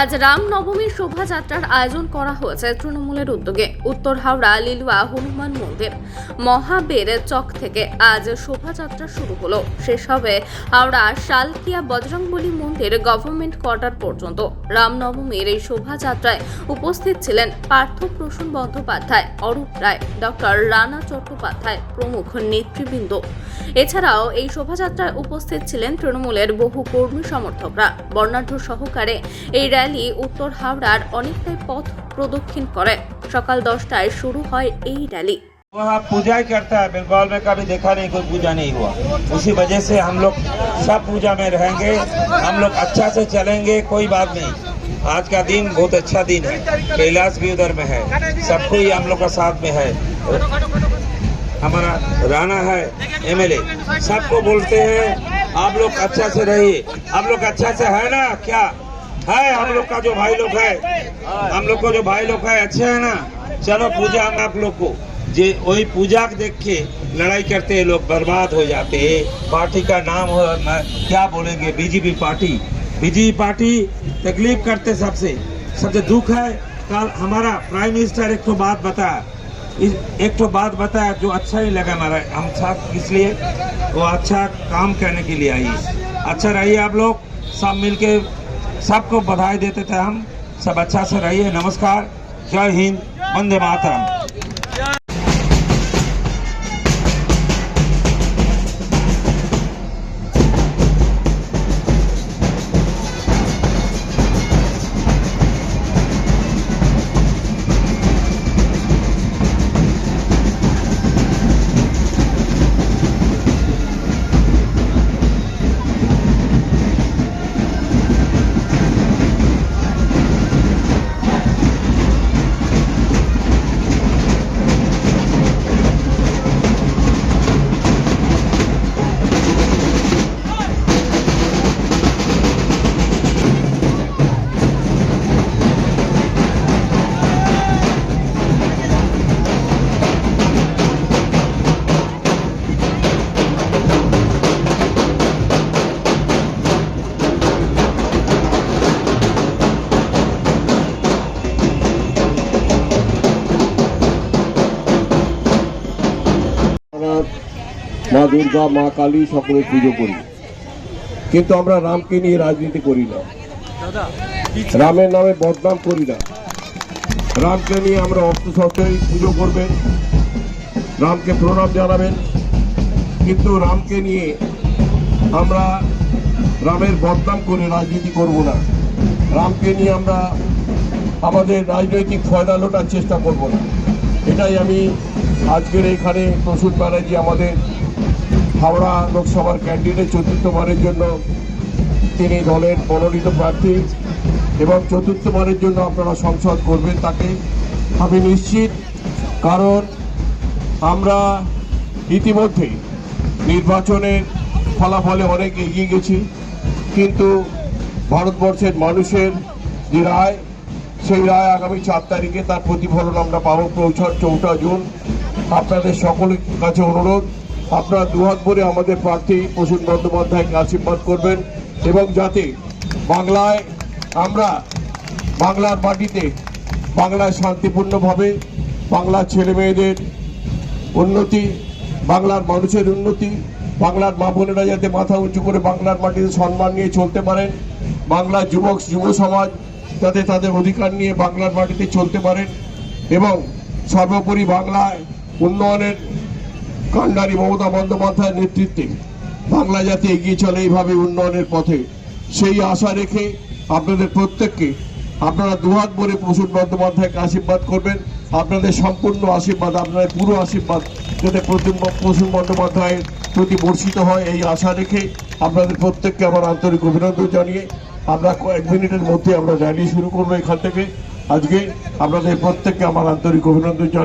আজ রামনবমীর শোভাযাত্রার আয়োজন করা হয়েছে তৃণমূলের উদ্যোগে। উত্তর হাওড়া, লিলুয়া, হনুমান মন্দির। মহাবীর চক থেকে আজ শোভাযাত্রা শুরু হলো। শেষ হবে হাওড়া শালকিয়া বজরংবলী মন্দির গভর্নমেন্ট কোয়ার্টার পর্যন্ত। রামনবমীর এই শোভাযাত্রায় উপস্থিত ছিলেন পার্থ প্রসূন বন্দ্যোপাধ্যায়, অরূপ রায়, ডক্টর রানা চট্টোপাধ্যায় প্রমুখ নেতৃবৃন্দ। এছাড়াও এই শোভাযাত্রায় উপস্থিত ছিলেন তৃণমূলের বহু কর্মী সমর্থকরা। বর্ণাঢ্য সহকারে এই র্যালি উত্তর হাওড়ার অনেকটাই পথ প্রদক্ষিণ করে সকাল দশটায় শুরু হয় এই র্যালি वहाँ पूजा ही करता है बंगाल में कभी देखा नहीं कोई पूजा नहीं हुआ उसी वजह से हम लोग सब पूजा में रहेंगे हम लोग अच्छा से चलेंगे कोई बात नहीं आज का दिन बहुत अच्छा दिन है कैलाश भी उधर में है सब कोई हम लोग का साथ में है हमारा राणा है एमएलए सबको बोलते हैं आप लोग अच्छा से रहिए आप लोग अच्छा से है ना क्या है हम लोग का जो भाई लोग है, हम लोग को जो भाई लोग है, अच्छे है ना? चलो पूजा हम आप लोग को। जे, वही पूजा देख के लड़ाई करते हैं, लोग बर्बाद हो जाते हैं। पार्टी का नाम हो क्या बोलेंगे? BJP party. बीजेपी पार्टी तकलीफ़ करते सबसे। सबसे दुख है, कल हमारा प्राइम मिनिस्टर एक तो बात बताया। एक तो बात बताया जो अच्छा ही लगा हमारा। हम साथ इसलिए वो अच्छा काम करने के लिए आई। अच्छा रहिए आप लोग, सब मिलके सबको बधाई देते थे हम। सब अच्छा से रहिए। नमस्कार। जय हिंद। वंदे मातरम। দুর্গা মা কালী সকলে পুজো করি। কিন্তু আমরা রামকে নিয়ে রাজনীতি করি না। রামের নামে বদনাম করি না। রামকে নিয়ে আমরা অস্ত্র অর্থশস্ত্রই পুজো করবেন রামকে প্রণাম জানাবেন। কিন্তু রামকে নিয়ে আমরা রামের বদনাম করে রাজনীতি করব না। রামকে নিয়ে আমরা আমাদের রাজনৈতিক ফয়দা লোটার চেষ্টা করব না। এটাই আমি আজকের এখানে প্রসূন ব্যানার্জি আমাদের হাওড়া লোকসভার ক্যান্ডিডেট চতুর্থবারের জন্য তিনি দলের মনোনীত প্রার্থী এবং চতুর্থবারের জন্য আপনারা সংসদ করবেন তাকে। আমি নিশ্চিত, কারণ আমরা ইতিমধ্যে নির্বাচনের ফলাফলে অনেক এগিয়ে গেছি, কিন্তু ভারতবর্ষের মানুষের যে রায়, সেই রায় আগামী চার তারিখে তার প্রতিফলন আমরা পাবো চৌঠা জুন। আপনাদের সকলের কাছে অনুরোধ আপনারা দুহাত ভরে আমাদের প্রার্থী প্রসূন বন্দ্যোপাধ্যায়কে আশীর্বাদ করবেন এবং যাতে বাংলায় আমরা বাংলার মাটিতে বাংলায় শান্তিপূর্ণভাবে বাংলার ছেলে মেয়েদের উন্নতি, বাংলার মানুষের উন্নতি, বাংলার মা বোনেরা যাতে মাথা উঁচু করে বাংলার মাটিতে সম্মান নিয়ে চলতে পারেন, বাংলার যুবক, যুব সমাজ যাতে তাদের অধিকার নিয়ে বাংলার মাটিতে চলতে পারেন এবং সর্বোপরি বাংলায় উন্নয়নের কাণ্ডারি মমতা বন্দ্যোপাধ্যায়ের নেতৃত্বে বাংলা যাতে এগিয়ে চলে এইভাবে উন্নয়নের পথে, সেই আশা রেখে আপনাদের প্রত্যেককে আপনারা দুহাত ভরে প্রসূন বন্দ্যোপাধ্যায়কে আশীর্বাদ করবেন। আপনাদের সম্পূর্ণ আশীর্বাদ, আপনাদের পুরো আশীর্বাদ যাতে প্রসূন বন্দ্যোপাধ্যায়ের প্রতি বর্ষিত হয়, এই আশা রেখে আপনাদের প্রত্যেককে আমার আন্তরিক অভিনন্দন জানিয়ে আমরা কয়েক মিনিটের মধ্যে আমরা র্যালি শুরু করব এখান থেকে। আজকে আপনাদের প্রত্যেককে আমার আন্তরিক অভিনন্দন